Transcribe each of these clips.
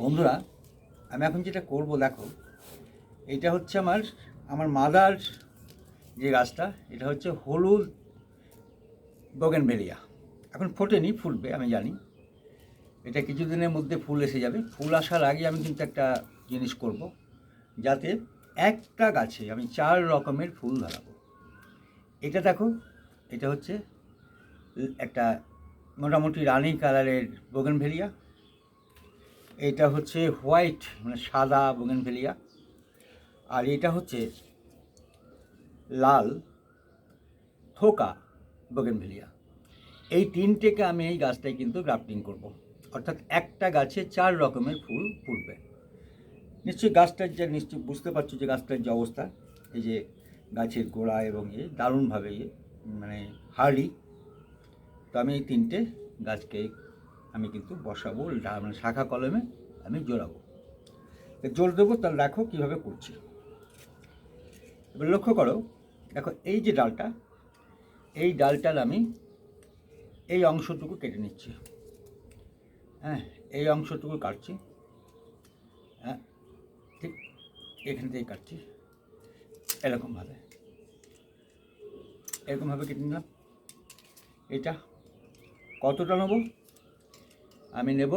বন্ধুরা, আমি এখন যেটা করব দেখো, এটা হচ্ছে আমার আমার মাদার যে গাছটা, এটা হচ্ছে হলুদ বগেনভেলিয়া এখন ফোটেনি ফুটবে আমি জানি। এটা কিছুদিনের মধ্যে ফুল এসে যাবে। ফুল আসার আগে আমি কিন্তু একটা জিনিস করব, যাতে একটা গাছে আমি চার রকমের ফুল ধরাবো। এটা দেখো, এটা হচ্ছে একটা মোটামুটি রানি কালারের বোগেনভেলিয়া এটা হচ্ছে হোয়াইট মানে সাদা বোগেনভেলিয়া। আর এটা হচ্ছে লাল থোকা বোগেনভেলিয়া। এই তিনটেকে আমি এই গাছটায় কিন্তু গ্রাফটিং করব। অর্থাৎ একটা গাছে চার রকমের ফুল ফুটবে। নিশ্চয়ই গাছটার যে নিশ্চয়ই বুঝতে পারছ যে গাছটার যে অবস্থা। এই যে গাছের গোড়া এবং এ দারুণভাবে ইয়ে মানে হার্ডি। তো আমি এই তিনটে গাছকে আমি কিন্তু বসাবো মানে শাখা কলমে আমি জোড়াবো। জোর দেবো তাহলে দেখো কীভাবে করছি? এবার লক্ষ্য করো, দেখো এই যে ডালটা, এই ডালটার আমি এই অংশটুকু কেটে নিচ্ছি। হ্যাঁ এই অংশটুকু কাটছি। হ্যাঁ ঠিক এখান থেকে কাটছি। এরকমভাবে। এরকমভাবে কেটে নিলাম। এটা কতটা নেব? আমি নেব।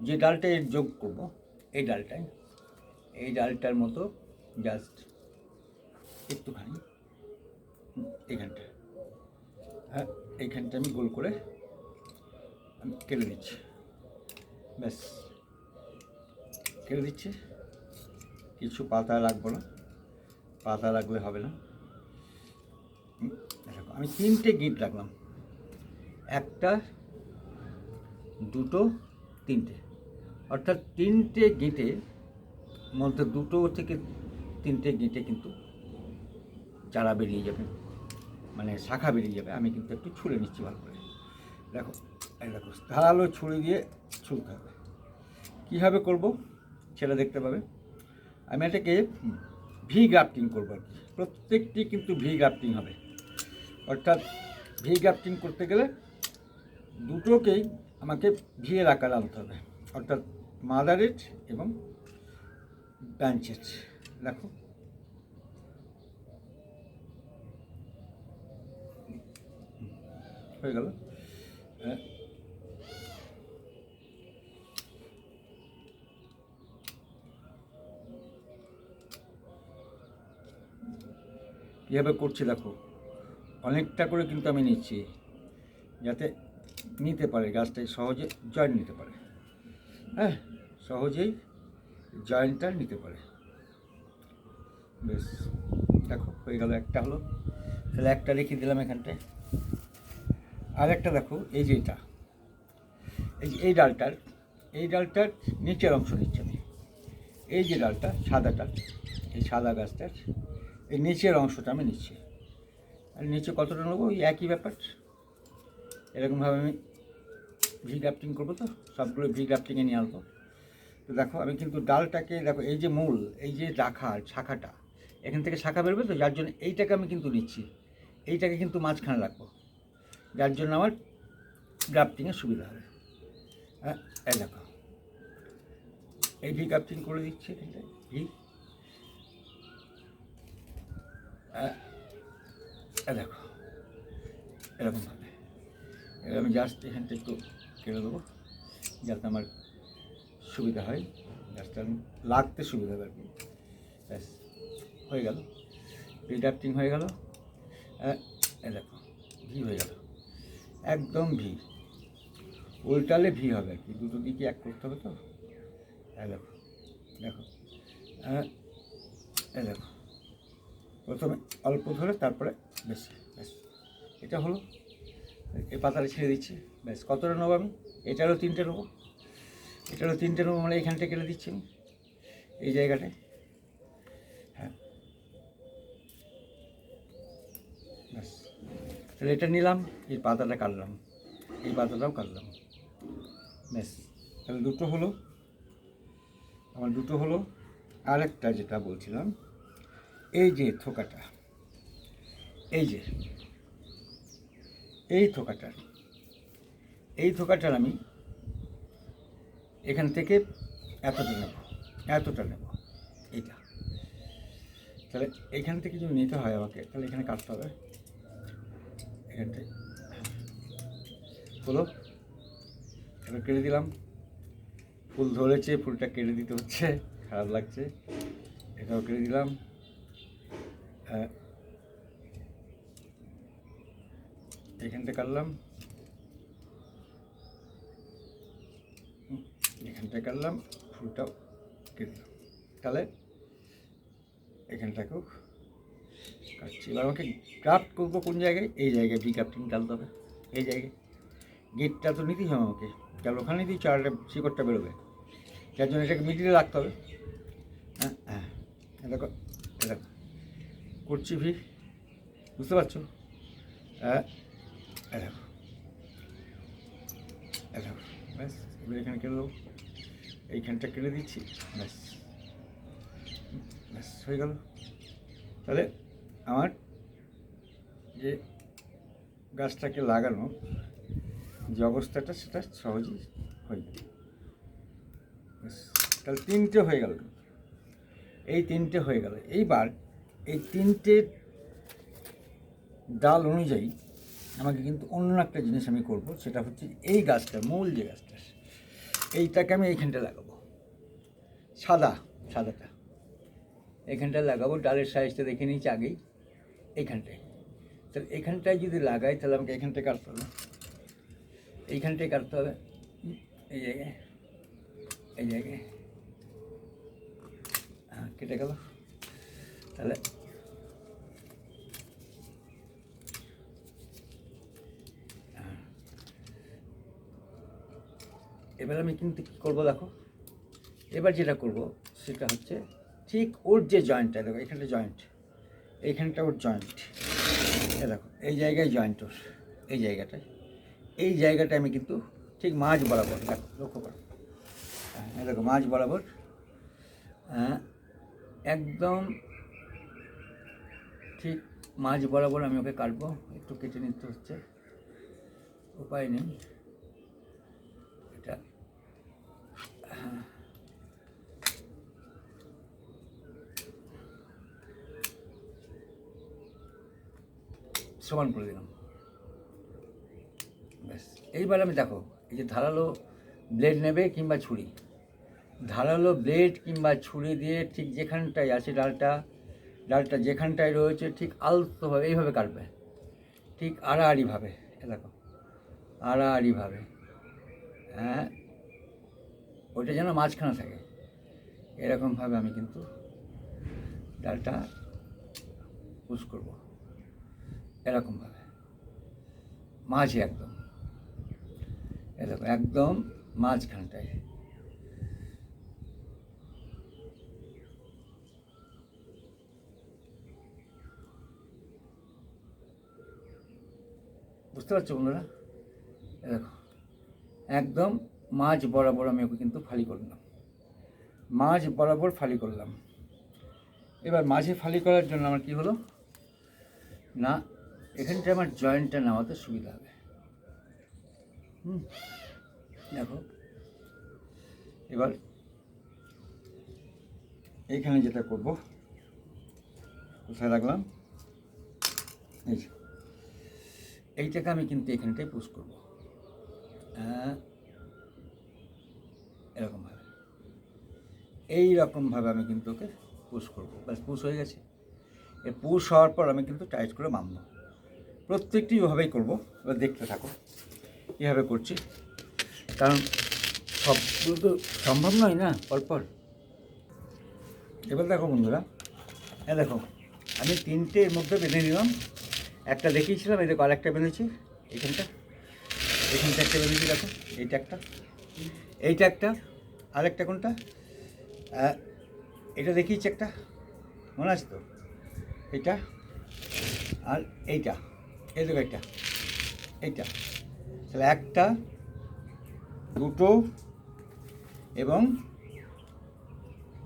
যে ডালটা যোগ করব এই ডালটায় এই ডালটার মতো জাস্ট একটুখানি হুম, এইখানটা হ্যাঁ এইখানটা আমি গোল করে আমি কেটে দিচ্ছি ব্যাস। কেটে দিচ্ছি। কিছু পাতা রাখব না। পাতা রাখলে হবে না। আমি তিনটে গিট রাখলাম। একটা দুটো, তিনটে। অর্থাৎ তিনটে গিটে মধ্যে দুটো থেকে তিনটে গিটে কিন্তু চারা বেরিয়ে যাবে। মানে শাখা বেরিয়ে যাবে। আমি কিন্তু একটু ছুঁড়ে নিচ্ছি ভালো করে। দেখো দেখো ধারালো ছুঁড়ে দিয়ে ছুলতে হবে। কীভাবে করব? সেটা দেখতে পাবে। আমি এটাকে ভি গ্রাফটিং করব আর কি। প্রত্যেকটি কিন্তু ভি গ্রাফটিং হবে। অর্থাৎ ভি গ্রাফটিং করতে গেলে দুটোকেই আমাকে ভিয়ের আকার আনতে হবে। অর্থাৎ মাদারের এবং ব্রাঞ্চের দেখো। হয়ে গেল। কীভাবে করছি, দেখো। অনেকটা করে কিন্তু আমি নিচ্ছি। যাতে নিতে পারে গাছটাই সহজে জয়েন্ট নিতে পারে। হ্যাঁ সহজেই জয়েন্টটা নিতে পারে। বেশ, দেখো, হয়ে গেল একটা হলো। তাহলে একটা রেখে দিলাম এখানটায় আর একটা দেখো, এই যে এটা। এই যে এই ডালটার এই ডালটার নিচের অংশ নিচ্ছে আমি। এই যে ডালটা সাদাটা এই সাদা গাছটার, এই নিচের অংশটা আমি নিচ্ছি। আর নিচে কতটা নেব? ওই একই ব্যাপার। এরকমভাবে আমি ভি গ্রাফটিং করব তো? সবগুলো ভি গ্রাফটিংয়ে নিয়ে আসব তো দেখো, আমি কিন্তু ডালটাকে, দেখো, এই যে মূল, এই যে রাখা শাখাটা, এখান থেকে শাখা বেরোবে তো? যার জন্য এইটাকে আমি কিন্তু নিচ্ছি। এইটাকে কিন্তু মাঝখানে রাখব। যার জন্য আমার গ্রাফটিংয়ের সুবিধা হবে। হ্যাঁ দেখো। এই ভি গ্রাফটিং করে দিচ্ছি ভি হ্যাঁ দেখো। এরকমভাবে। আমি জাস্ট এখানটা একটু কেটে দেবো যাতে আমার সুবিধা হয়। জাস্ট লাগতে সুবিধা হবে আর কি। ব্যাস হয়ে গেল। রিডাক্টিং হয়ে গেল। হ্যাঁ, দেখো ভি হয়ে গেল। একদম ভি। উল্টালে ভি হবে আর কি দুটো দিকে এক করতে হবে তো? এই দেখো দেখো। হ্যাঁ দেখো। প্রথমে অল্প ধরে তারপরে বেশ ব্যাস। এটা হলো। এই পাতাটা ছেড়ে দিচ্ছি। ব্যাস, কতটা নেব আমি? এটারও তিনটে নেব। এটারও তিনটে নেব মানে এখানটা কেটে দিচ্ছি আমি, এই জায়গাটায়। হ্যাঁ। ব্যাস, তাহলে এটা নিলাম, এই পাতাটা কাটলাম। এই পাতাটাও কাটলাম। ব্যাস, তাহলে দুটো হলো। আমার দুটো হলো। আরেকটা যেটা বলছিলাম, এই যে থোকাটা, এই যে এই থোকাটার। এই থোকাটার আমি এখান থেকে এতটা নেব এতটা নেব। এইটা। তাহলে এখান থেকে যদি নিতে হয় আমাকে, তাহলে এখানে কাটতে হবে। এখান থেকে। হলো। এবার কেটে দিলাম। ফুল ধরেছে, ফুলটা কেটে দিতে হচ্ছে, খারাপ লাগছে। এটাও কেটে দিলাম। এখানটা কাটলাম এখানটা কাটলাম ফুলটাও কেটে দিলাম। তাহলে এখানটাকেও কাটছি। এবার আমাকে গ্রাফট করব কোন জায়গায়? এই জায়গায় বি গ্রাফটিং ডালতে হবে এই জায়গায়। গেটটা তো নিতেই হবে আমাকে। কারণ ওখানে দিয়ে চারটা শিকড়টা বেরোবে। যার জন্য এটাকে মিডিলে রাখতে হবে। হ্যাঁ হ্যাঁ। দেখো দেখো। করছি ভি বুঝতে পারছ? হ্যাঁ। এ দেখো এ দেখো ব্যাস এবার এখানে কেটে এইখানটা কেটে দিচ্ছি। ব্যাস। ব্যাস, হয়ে গেল। তাহলে আমার যে গাছটাকে লাগানো যে অবস্থাটা, সেটা সহজেই হয়ে যাবে তাহলে তিনটে হয়ে গেল। এই তিনটে হয়ে গেল। এইবার এই তিনটে ডাল অনুযায়ী আমাকে কিন্তু অন্য একটা জিনিস আমি করব, সেটা হচ্ছে এই গাছটা মূল যে গাছটা, এইটাকে আমি এইখানটা লাগাবো। সাদা, সাদাটা। এখানটা লাগাবো, ডালের সাইজটা দেখে নিয়েছি আগেই, এইখানটায়। তাহলে এখানটায় যদি লাগাই, তাহলে আমাকে এখানটায় কাটতে হবে। এইখানটায় কাটতে হবে। এই জায়গায় এই জায়গায়। হ্যাঁ কেটে গেল। তাহলে এবার আমি কিন্তু কী করব দেখো? এবার যেটা করব সেটা হচ্ছে ঠিক ওর যে জয়েন্টটা দেখো এখানটা জয়েন্ট এইখানটা ওর জয়েন্ট এ দেখো, এই জায়গায় জয়েন্ট ওর, এই জায়গাটায়, এই জায়গাটা আমি কিন্তু ঠিক মাঝ বরাবর, দেখো, লক্ষ্য করো হ্যাঁ দেখো মাঝ বরাবর হ্যাঁ একদম ঠিক মাঝ বরাবর আমি ওকে কাটবো, একটু কেটে নিতে হচ্ছে, উপায় নেই এটা হ্যাঁ সমান করে দিলাম। ব্যাস, এইবার আমি দেখো, এই যে ধারালো ব্লেড নেবে কিংবা ছুরি। ধারালো ব্লেড কিংবা ছুরি দিয়ে ঠিক যেখানটায় আছে ডালটা ডালটা যেখানটায় রয়েছে ঠিক আলতোভাবে, এইভাবে কাটবে। ঠিক আড়াআড়িভাবে দেখো, আড়াআড়িভাবে। হ্যাঁ ওইটা যেন মাঝখানে থাকে। এরকমভাবে আমি কিন্তু ডালটা পুশ করব। এরকমভাবে। মাঝে একদম। এরকম একদম মাঝখানটায়। বুঝতে পারছ বন্ধুরা? এ দেখো, একদম মাঝ বরাবর আমি ওকে কিন্তু ফালি করলাম। মাঝ বরাবর ফালি করলাম। এবার মাঝে ফালি করার জন্য আমার কি হলো? না এখানটা আমার জয়েন্টটা নেওয়াতে সুবিধা হবে। হুম, দেখো। এবার এইখানে যেটা করব, কোথায় রাখলাম। এইটাকে আমি কিন্তু এখানটায় পুশ করব। এরকমভাবে। এই রকমভাবে আমি কিন্তু ওকে পুশ করব। ব্যাস পুশ হয়ে গেছে। এ পুশ হওয়ার পর আমি কিন্তু টাইট করে মামবো প্রত্যেকটি ওভাবেই করব। এবার দেখতে থাকো, কীভাবে করছি। কারণ সবগুলো তো সম্ভব নয় না, পরপর। এবার দেখো বন্ধুরা হ্যাঁ দেখো, আমি তিনটে এর মধ্যে বেঁধে নিলাম। একটা দেখিয়েছিলাম, এই দেখো আরেকটা বেঁধেছি। এখানটা এখানটা একটা বেঁধেছি, দেখো, এইটা একটা। এইটা একটা, আরেকটা কোনটা? এটা দেখিয়েছি একটা, মনে আছে তো? এটা আর এইটা, এই দেখো এটা এইটা। তাহলে একটা, দুটো এবং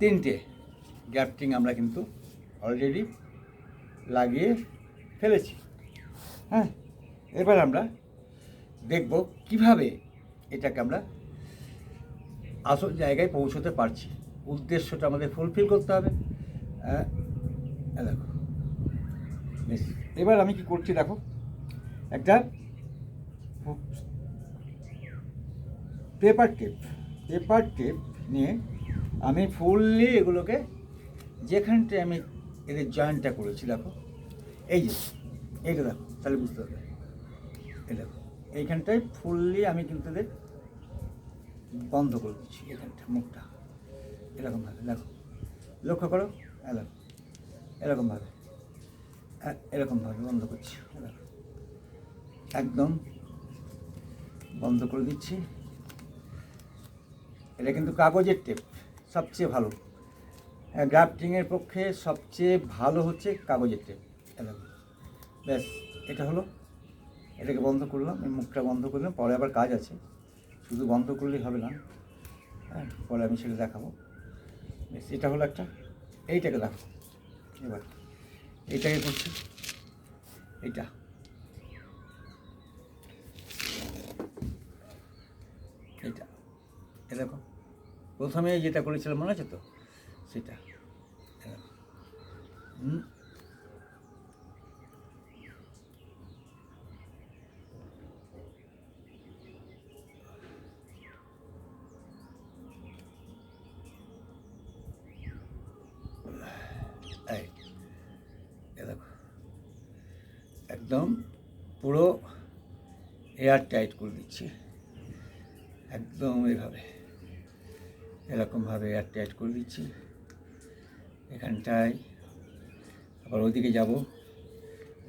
তিনটে গ্যাপটিং আমরা কিন্তু অলরেডি লাগিয়ে ফেলেছি। হ্যাঁ এবার আমরা দেখব কীভাবে এটাকে আমরা আসল জায়গায় পৌঁছতে পারছি। উদ্দেশ্যটা আমাদের ফুলফিল করতে হবে। হ্যাঁ দেখো। এবার আমি কি করছি দেখো? একটা পেপার টেপ পেপার টেপ নিয়ে আমি ফুললি এগুলোকে যেখানটায় আমি এদের জয়েন্টটা করেছি, দেখো। এই যে, এইটা দেখো, তাহলে বুঝতে হবে এই দেখো, এইখানটায় ফুললি আমি কিন্তু এদের বন্ধ করে দিচ্ছি এখানটা, মুখটা। এরকমভাবে, দেখো। লক্ষ্য করো এরকম এরকমভাবে এরকমভাবে বন্ধ করছি একদম বন্ধ করে দিচ্ছি। এটা কিন্তু কাগজের টেপ, সবচেয়ে ভালো। হ্যাঁ গ্রাফটিংয়ের পক্ষে সবচেয়ে ভালো হচ্ছে কাগজের টেপ এরকম ব্যাস, এটা হলো। এটাকে বন্ধ করলাম, এই মুখটা বন্ধ করলাম, পরে আবার কাজ আছে। শুধু বন্ধ করলেই হবে না। হ্যাঁ পরে আমি সেটা দেখাবো। বেশ, এটা হলো একটা, এইটাকে দেখো। এবার, এইটাকে করছি। এইটা। এইটা। এ দেখো প্রথমে যেটা করেছিলাম মনে আছে তো? সেটা। হুম এই এ দেখো। একদম পুরো এয়ার টাইট করে দিচ্ছি। একদম এভাবে। এরকমভাবে এয়ার টাইট করে দিচ্ছি। এখানটায় আবার ওইদিকে যাব।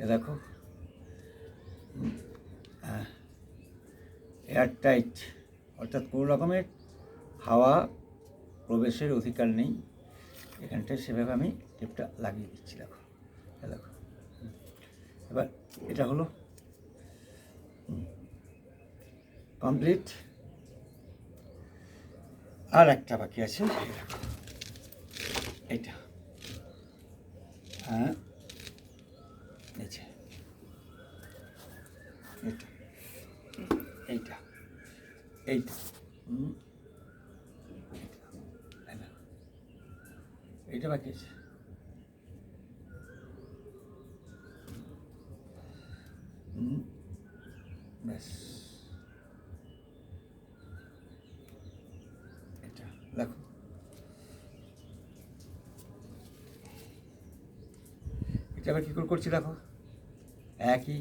এ দেখো। এয়ার টাইট অর্থাৎ কোনো রকমের হাওয়া প্রবেশের অধিকার নেই। এখানটায় সেভাবে আমি টেপটা লাগিয়ে দিচ্ছি, দেখো। দেখো। এবার এটা হলো কমপ্লিট আর একটা বাকি আছে। এইটা। হ্যাঁ এইটা। এইটা। এইটা হুম এইটা এই দেখো। এইটা বাকি আছে হুম ব্যাস এটা দেখো এটা আবার কী করে করছি দেখো একই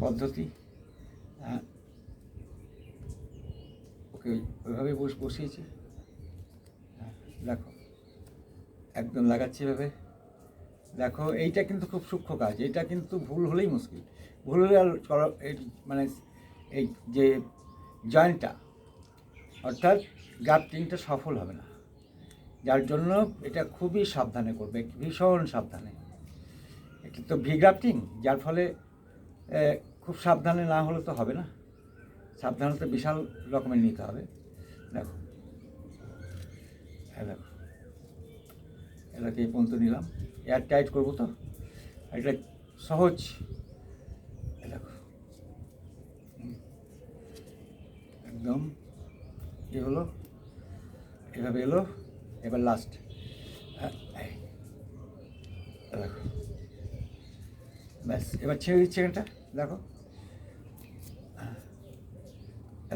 পদ্ধতি। ওকে ওই- ওইভাবে বস বসিয়েছি দেখো একদম লাগাচ্ছি এভাবে দেখো এইটা কিন্তু খুব সূক্ষ্ম কাজ এটা কিন্তু ভুল হলেই মুশকিল ভুল হলে আর করা এই মানে এই যে জয়েন্টটা অর্থাৎ গ্রাফটিংটা সফল হবে না। যার জন্য এটা খুবই সাবধানে করবে, ভীষণ সাবধানে। এটা তো ভি গ্রাফটিং যার ফলে খুব সাবধানে না হলে তো হবে না। সাবধানতা বিশাল রকমের নিতে হবে। দেখো। হ্যাঁ দেখো। এটাকে এই পর্যন্ত নিলাম। এয়ার টাইট করব তো? এটা সহজ এই দেখো হুম। একদম। এ হলো? এভাবে এলো, এবার লাস্ট দেখো। ব্যাস, এবার ছেড়ে দিচ্ছে এটা দেখো।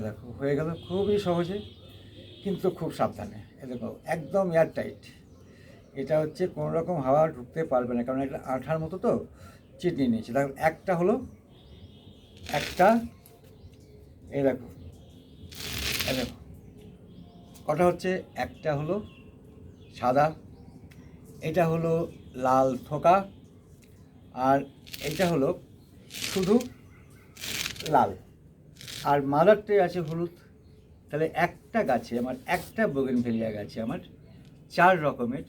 দেখো, হয়ে গেল খুবই সহজে, কিন্তু খুব সাবধানে। এ দেখো, একদম এয়ার টাইট এটা হচ্ছে কোনো রকম হাওয়া ঢুকতে পারবে না, কারণ এটা আঠার মতো তো চিটনি নিয়েছে। দেখো, একটা হলো, একটা, এই দেখো দেখো। কটা হচ্ছে? একটা হলো সাদা, এটা হলো লাল থোকা আর এটা হলো শুধু লাল। আর মাদারটাই আছে হলুদ। তাহলে একটা গাছে, আমার একটা বোগেনভেলিয়া গাছে আমার চার রকমের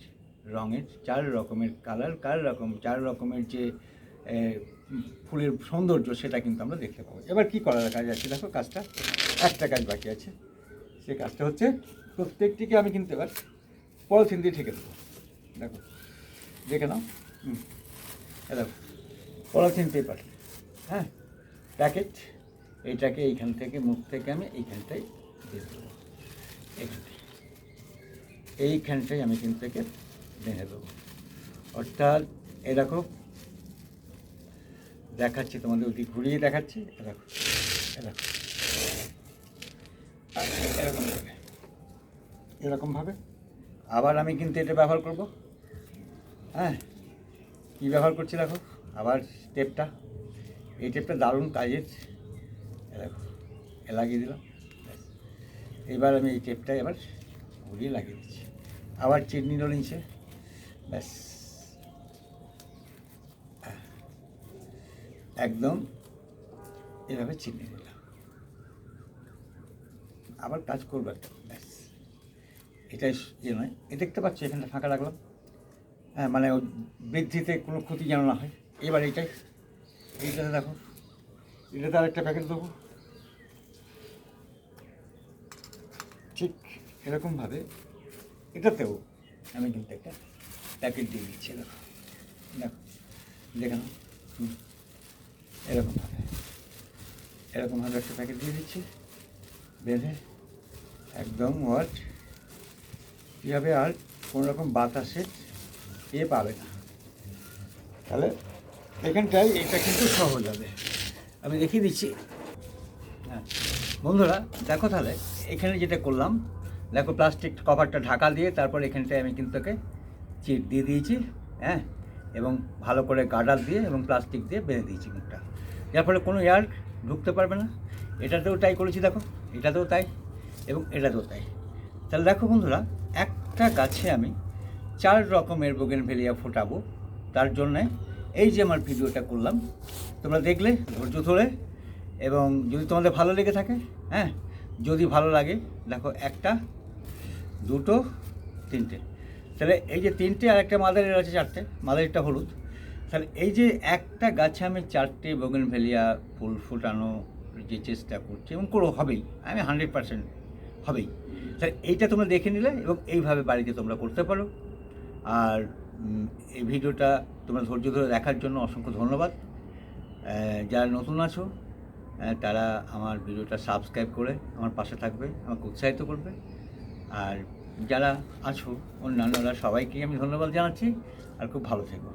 রঙের, চার রকমের কালার কার রকম, চার রকমের যে ফুলের সৌন্দর্য, সেটা কিন্তু আমরা দেখতে পাবো। এবার কি করার কাজ আছে? দেখো কাজটা। একটা কাজ বাকি আছে। সে কাজটা হচ্ছে প্রত্যেকটিকে আমি কিন্তু এবার পলিথিন দিয়ে ঠেকে দেবো। দেখো, দেখে নাও। হুম দেখো, পলিথিন পেপার হ্যাঁ? প্যাকেট, এইটাকে এইখান থেকে, মুখ থেকে আমি এইখানটায় দিয়ে দেবো এখানে এইখানটাই আমি কিন্তু একে বেঁধে দেবো। অর্থাৎ, এ দেখো, দেখাচ্ছি তোমাদের ওদিকে ঘুরিয়ে দেখাচ্ছি। এ দেখো। এ দেখো এরকমভাবে আবার আমি কিন্তু এটা ব্যবহার করব। হ্যাঁ কী ব্যবহার করছি দেখো? আবার টেপটা এই টেপটা দারুণ কাজের। লাগিয়ে দিলাম। এবার আমি এই টেপটা এবার ঘুরিয়ে লাগিয়ে দিচ্ছি। আবার চিনি নিল নিচে। ব্যাস। আহ। একদম এভাবে চিনি দিলাম আবার কাজ করব একটা ব্যাস। এটাই ইয়ে নয়। এ দেখতে পাচ্ছি, এখানটা ফাঁকা রাখলাম। হ্যাঁ মানে বৃদ্ধিতে কোনো ক্ষতি যেন না হয়। এবার এইটাই। এইটাতে দেখো। এটাতে আরেকটা প্যাকেট দেবো। ঠিক এরকমভাবে এটাতেও আমি কিন্তু একটা প্যাকেট দিয়ে দিচ্ছি, দেখো। দেখো, দেখে হুম। এরকমভাবে এরকমভাবে একটা প্যাকেট দিয়ে দিচ্ছি। বেঁধে একদম ওয়াট কীভাবে আর কোনো রকম বাতাসের এ পাবে না। তাহলে এখানটায় এটা কিন্তু সহজ হবে আমি দেখিয়ে দিচ্ছি। হ্যাঁ বন্ধুরা, দেখো তাহলে, এখানে যেটা করলাম, দেখো প্লাস্টিক কভারটা ঢাকা দিয়ে তারপর এখানটায় আমি কিন্তু ওকে চিট দিয়ে দিয়েছি হ্যাঁ এবং ভালো করে গার্ডার দিয়ে এবং প্লাস্টিক দিয়ে বেঁধে দিয়েছি মুখটা। যার ফলে কোনো এয়ার ঢুকতে পারবে না। এটাতেও তাই করেছি দেখো, এটাতেও তাই এবং এটাতেও তাই। তাহলে দেখো বন্ধুরা, একটা গাছে আমি চার রকমের বোগেনভেলিয়া ফোটাবো। তার জন্যে এই যে আমার ভিডিওটা করলাম, তোমরা দেখলে, ধৈর্য ধরে এবং যদি তোমাদের ভালো লেগে থাকে হ্যাঁ যদি ভালো লাগে, দেখো একটা, দুটো, তিনটে। তাহলে এই যে তিনটে আর একটা মাদারের আছে চারটে, মাদারেরটা হলুদ। তাহলে এই যে একটা গাছে আমি চারটে বোগেনভেলিয়া ফুল ফোটানো যে চেষ্টা করছি, এবং করো, হবেই। আমি হান্ড্রেড পার্সেন্ট হবেই। তাহলে এইটা তোমরা দেখে নিলে এবং এইভাবে বাড়িতে তোমরা করতে পারো। আর এই ভিডিওটা তোমরা ধৈর্য ধরে দেখার জন্য অসংখ্য ধন্যবাদ। যারা নতুন আছো তারা আমার ভিডিওটা সাবস্ক্রাইব করে আমার পাশে থাকবে, আমাকে উৎসাহিত করবে। আর যারা আছো, অন্যান্যরা সবাইকেই আমি ধন্যবাদ জানাচ্ছি। আর খুব ভালো থেকো।